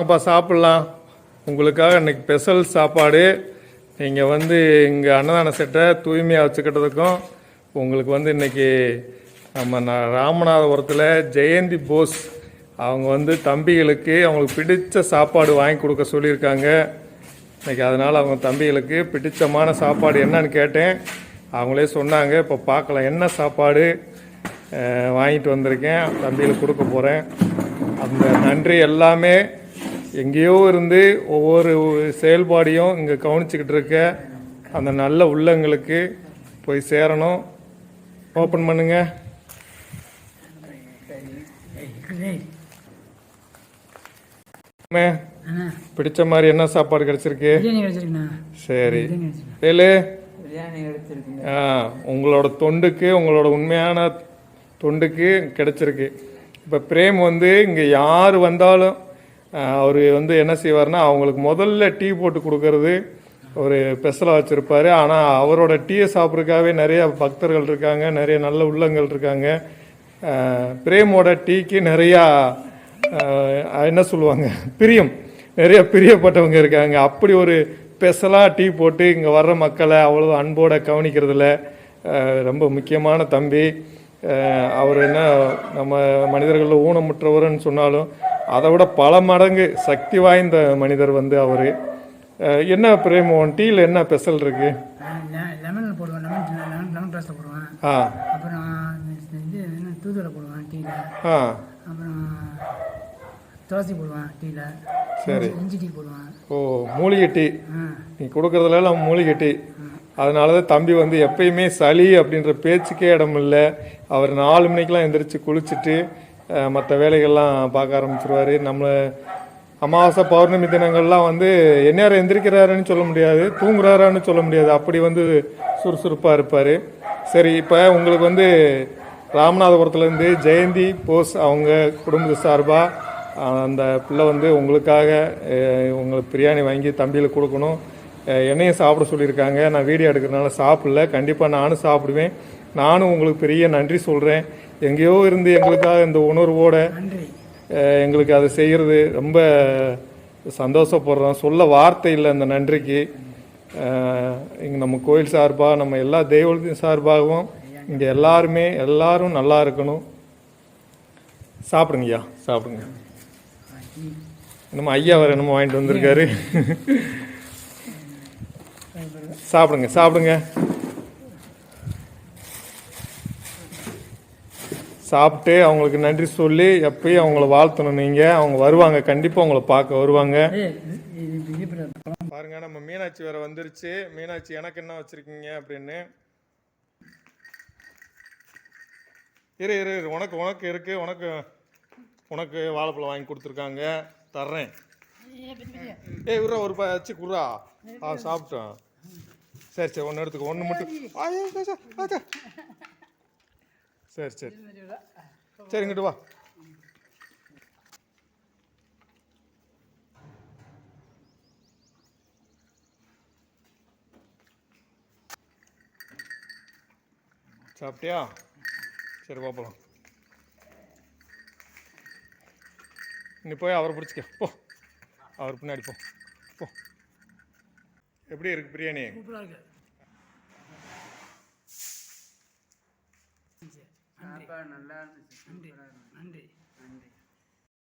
அப்பா சாப்பிட்லாம். உங்களுக்காக இன்னைக்கு ஸ்பெஷல் சாப்பாடு. நீங்கள் வந்து இங்கே அன்னதான செட்டை தூய்மையாக வச்சுக்கிட்டதுக்கும் உங்களுக்கு வந்து இன்றைக்கி நம்ம ந- ராமநாதபுரத்தில் ஜெயந்தி போஸ் அவங்க வந்து தம்பிகளுக்கு அவங்களுக்கு பிடிச்ச சாப்பாடு வாங்கி கொடுக்க சொல்லியிருக்காங்க. இன்னைக்கு அதனால் அவங்க தம்பிகளுக்கு பிடித்தமான சாப்பாடு என்னன்னு கேட்டேன். அவங்களே சொன்னாங்க இப்போ பார்க்கலாம் என்ன சாப்பாடு வாங்கிட்டு வந்திருக்கேன் தம்பிகளுக்கு கொடுக்க போகிறேன் அந்த நன்றி எல்லாமே எங்கேயோ இருந்து ஒவ்வொரு செயல்பாடையும் இங்கே கவனிச்சுக்கிட்டு இருக்க அந்த நல்ல உள்ளங்களுக்கு போய் சேரணும். ஓப்பன் பண்ணுங்க. பிடிச்ச மாதிரி என்ன சாப்பாடு கிடைச்சிருக்கு? சரி. கிடச்சிருக்குங்க. ஆ, உங்களோட தொண்டுக்கு உங்களோட உண்மையான தொண்டுக்கு கிடைச்சிருக்கு. இப்போ பிரேம் வந்து இங்கே யார் வந்தாலும் அவர் வந்து என்ன செய்வார்னா அவங்களுக்கு முதல்ல டீ போட்டு கொடுக்கறது ஒரு ஸ்பெஷலாக வச்சுருப்பாரு. ஆனால் அவரோட டீயை சாப்பிட்றதுக்காகவே நிறைய பக்தர்கள் இருக்காங்க நிறைய நல்ல உள்ளங்கள் இருக்காங்க. பிரேமோட டீக்கு நிறையா என்ன சொல்லுவாங்க பிரியம். நிறைய பிரியப்பட்டவங்க இருக்காங்க. அப்படி ஒரு ஸ்பெஷலாக டீ போட்டு இங்கே வர்ற மக்களை அவ்வளோ அன்போடு கவனிக்கிறதுல ரொம்ப முக்கியமான தம்பி. அவர் என்ன நம்ம மனிதர்களில் ஊனமுற்றவர்னு சொன்னாலும் அதை விட பல மடங்கு சக்தி வாய்ந்த மனிதர் வந்து அவர். என்ன பிரேமோன் டீயில் என்ன ஸ்பெஷல் இருக்கு? லெமன் போடுவேன் லெமன் லெமன் லெமன் ப்ளஸில் போடுவேன். ஆ. அப்புறம் இந்த இது என்ன தூதுவளை போடுவேன் டீயில் ஆ. அப்புறம் துளசி போடுவேன் டீயில் சரி. இஞ்சி டீ போடுவேன். ஓ மூலிகை டீ. நீ கொடுக்கறதுல மூலிகை டீ. அதனால தான் தம்பி வந்து எப்பயுமே சளி அப்படின்ற பேச்சுக்கே இடம் இல்லை அவர் நாலு மணிக்கெல்லாம் எந்திரிச்சு குளிச்சுட்டு மற்ற வேலைகள்லாம் பார்க்க ஆரம்பிச்சிருவாரு. நம்மளை அமாவாசை பௌர்ணமி தினங்கள்லாம் வந்து எந்நேரம் எந்திரிக்கிறாருன்னு சொல்ல முடியாது தூங்குறாரான்னு சொல்ல முடியாது. அப்படி வந்து சுறுசுறுப்பாக இருப்பார். சரி இப்போ உங்களுக்கு வந்து ராமநாதபுரத்துலேருந்து ஜெயந்தி போஸ் அவங்க குடும்பத்து சார்பாக அந்த பிள்ளை வந்து உங்களுக்காக உங்களுக்கு பிரியாணி வாங்கி தம்பியில் கொடுக்கணும். என்னையும் சாப்பிட சொல்லியிருக்காங்க. நான் வீடியோ எடுக்கிறதுனால சாப்பிடல. கண்டிப்பாக நானும் சாப்பிடுவேன். நானும் உங்களுக்கு பெரிய நன்றி சொல்கிறேன் எங்கேயோ இருந்து எங்களுக்காக இந்த உணர்வோட எங்களுக்கு அதை செய்கிறது ரொம்ப சந்தோஷப்படுறோம். சொல்ல வார்த்தை இல்லை அந்த நன்றிக்கு. இங்கே நம்ம கோயில் சார்பாக நம்ம எல்லா தெய்வத்தின் சார்பாகவும் இங்கே எல்லாருமே எல்லாரும் நல்லா இருக்கணும். சாப்பிடுங்கய்யா. சாப்பிடுங்க. நம்ம ஐயா வேறு என்னமோ வாங்கிட்டு வந்திருக்காரு. சாப்பிடுங்க சாப்பிடுங்க. சாப்பிட்டு அவங்களுக்கு நன்றி சொல்லி எப்பயும் அவங்கள வாழ்த்தணும். நீங்கள் அவங்க வருவாங்க. கண்டிப்பாக உங்களை பார்க்க வருவாங்க. பாருங்க நம்ம மீனாட்சி வேற வந்துருச்சு. மீனாட்சி எனக்கு என்ன வச்சிருக்கீங்க அப்படின்னு? இரு இரு இரு. உனக்கு உனக்கு இருக்கு. உனக்கு உனக்கு வாழைப்பழம் வாங்கி கொடுத்துருக்காங்க. தர்றேன். ஏய் உர்றா ஒரு பச்சு குர்ரா ஆ சாப்பிட்டோம் சரி சரி ஒன்று எடுத்துக்கோ. ஒன்று மட்டும். சரி சரி. சரி இங்கிட்டு வா. சாப்பிட்டியா? சரி பார்ப்பலாம் நீ போய் அவரை பிடிச்சிக்க. போ. அவர் பின்னாடி போ. போ. எப்படி இருக்கு பிரியாணி? சூப்பராக இருக்கு. சாப்பாடு நல்லா இருந்துச்சு. நன்றி. நன்றி. நன்றி.